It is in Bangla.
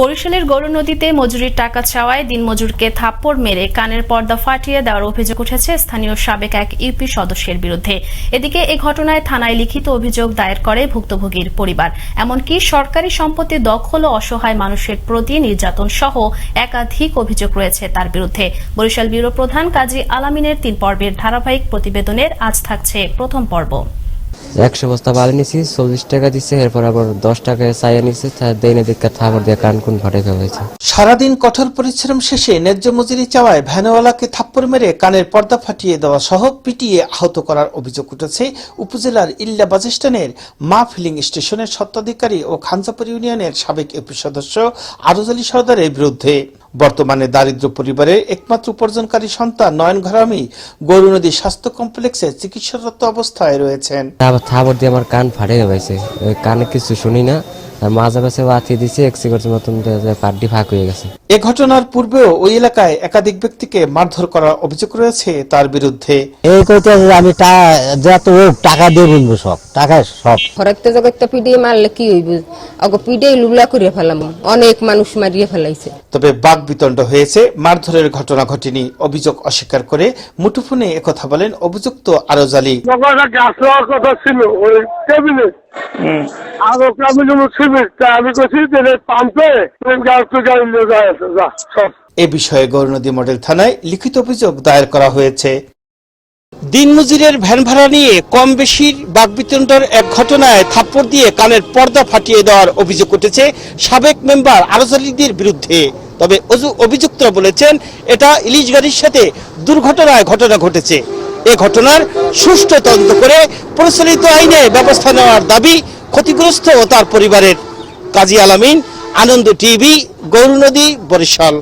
বরিশালের গরু নদীতে মজুরির টাকা চাওয়ায় দিনমজুরকে থাপ্পড় মেরে কানের পর্দা ফাটিয়ে দেওয়ার অভিযোগ উঠেছে স্থানীয় সাবেক এক ইউপি সদস্যের বিরুদ্ধে। এদিকে এ ঘটনায় থানায় লিখিত অভিযোগ দায়ের করে ভুক্তভোগীর পরিবার। এমনকি সরকারি সম্পত্তি দখল ও অসহায় মানুষের প্রতি নির্যাতন সহ একাধিক অভিযোগ রয়েছে তার বিরুদ্ধে। বরিশাল ব্যুরো প্রধান কাজী আলামিনের তিন পর্বের ধারাবাহিক প্রতিবেদনের আজ থাকছে প্রথম পর্ব। একশো বস্তা বালি নিছি, চল্লিশ টাকা দিচ্ছে এরপর আবার দশ টাকায় চাইয়া তার দেনে দিকে দিয়ে কান কোন ফাটে ফেলেছে সারাদিন কঠোর পরিশ্রম শেষে ন্যায্য মজুরি চাওয়ায় ভ্যানওয়ালাকে থাপ্পড় মেরে কানের পর্দা ফাটিয়ে দেওয়া সহ পিটিয়ে আহত করার অভিযোগ উঠেছে উপজেলার ইল্লা বাজিস্তানের মা ফিলিং স্টেশনের স্বত্বাধিকারী ও খানজাপুর ইউনিয়নের সাবেক এপি সদস্য আরজ আলী সর্দারের বিরুদ্ধে। বর্তমানে দারিদ্র পরিবারের একমাত্র উপার্জনকারী সন্তান নয়ন ঘরামি গরু নদী স্বাস্থ্য কমপ্লেক্সে চিকিৎসারত অবস্থায় রয়েছেন। থাবর দিয়ে আমার কান ফাটে গেছে। কানে কিছু শুনি না। আর সিগারেটের মতন পাড্ডি ফাঁক হয়ে গেছে। এ ঘটনার পূর্বেও ওই এলাকায় একাধিক ব্যক্তিকে মারধর করার অভিযোগ রয়েছে তার বিরুদ্ধে। এই কইতে আমি যত টাকা দিয়ে বুনবো সব টাকা সব। জগৎটা পিডিয়ে মারলে কি হইব? অগ পিডিয়ে লুলা করে ফেলাম অনেক মানুষ মারিয়ে ফেলাইছে। তবে বাক বিতণ্ড হয়েছে মারধরের ঘটনা ঘটেনি অভিযোগ অস্বীকার করে মুঠোফোনে একথা বলেন অভিযুক্ত গাছ হওয়ার কথা ছিল ওই টেবিলে আমি কইছি যে পাম্পে এ বিষয়ে গৌরনদী মডেল থানায় লিখিত অভিযোগ দায়ের করা হয়েছে। দিনমজুরের ভ্যান ভাড়া নিয়ে কম বেশির বাগবিতণ্ডার এক ঘটনায় থাপ্পড় দিয়ে কানের পর্দা ফাটিয়ে দেওয়ার অভিযোগ উঠেছে সাবেক মেম্বার আরজ আলীদের বিরুদ্ধে। তবে অভিযুক্তরা বলেছেন, এটা ইলিশ গাড়ির সাথে দুর্ঘটনায় ঘটনা ঘটেছে। এ ঘটনার সুষ্ঠু তদন্ত করে প্রচলিত আইনে ব্যবস্থা নেওয়ার দাবি ক্ষতিগ্রস্ত ও তার পরিবারের কাজী আলামিন আনন্দ টিভি গৌরনদী বরিশাল।